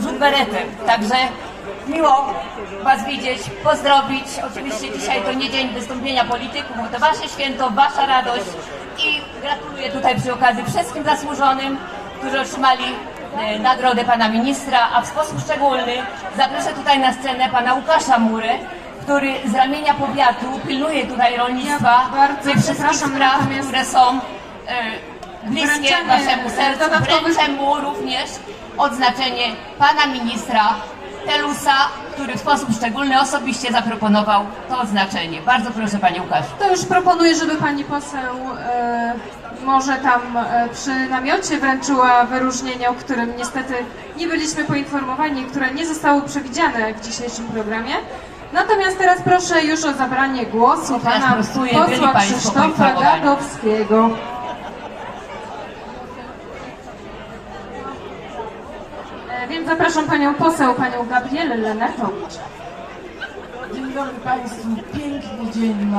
rzut beretem. Także miło Was widzieć, pozdrowić. Oczywiście dzisiaj to nie dzień wystąpienia polityków, bo to Wasze święto, Wasza radość i gratuluję tutaj przy okazji wszystkim zasłużonym, którzy otrzymali e, nagrodę Pana Ministra, a w sposób szczególny zaproszę tutaj na scenę Pana Łukasza Murę, który z ramienia powiatu pilnuje tutaj rolnictwa, Ja bardzo tych wszystkich spraw, które są e, bliskie Waszemu sercu. Wręczę mu również odznaczenie Pana Ministra Telusa, który w sposób szczególny osobiście zaproponował to odznaczenie. Bardzo proszę Panie Łukaszu. To już proponuję, żeby pani poseł e, może tam e, przy namiocie wręczyła wyróżnienie, o którym niestety nie byliśmy poinformowani, które nie zostało przewidziane w dzisiejszym programie. Natomiast teraz proszę już o zabranie głosu pana posła Krzysztofa. Gadowskiego. Więc zapraszam panią poseł, panią Gabrielę Lenartowicz. Dzień dobry Państwu, piękny dzień.